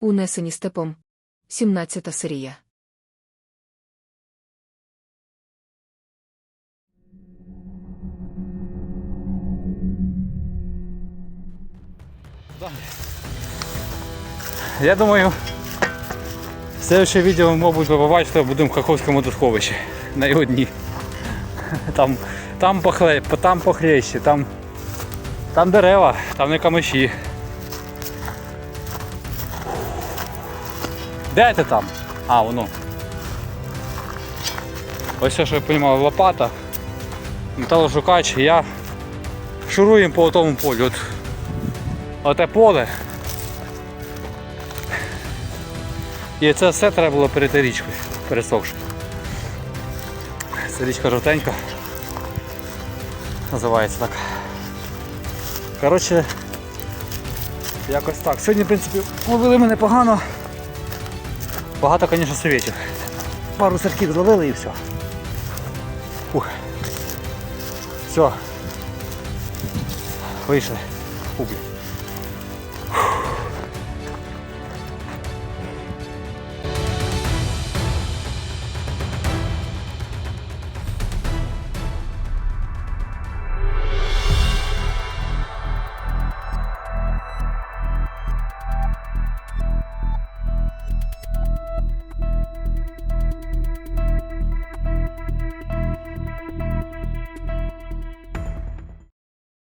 Унесені степом. 17 серія. Я думаю, следующее відео, мабуть, ви побачите, будемо в Каховському досховищі на його дні. Там, там, похле, там похлеще, там, там дерева, там не камиші. Де ти там? А, воно. Ось все, що я розумію, лопата, металошукач, я шуруємо по тому полю. От, оте поле. І це все треба було перейти річкою, пересохши. Це річка жовтенька. Називається так. Коротше, якось так. Сьогодні, в принципі, ловили ми непогано. Багато, звісно, совєтів. Пару садків зловили і все. Ух. Все. Вийшли. Фу, блін.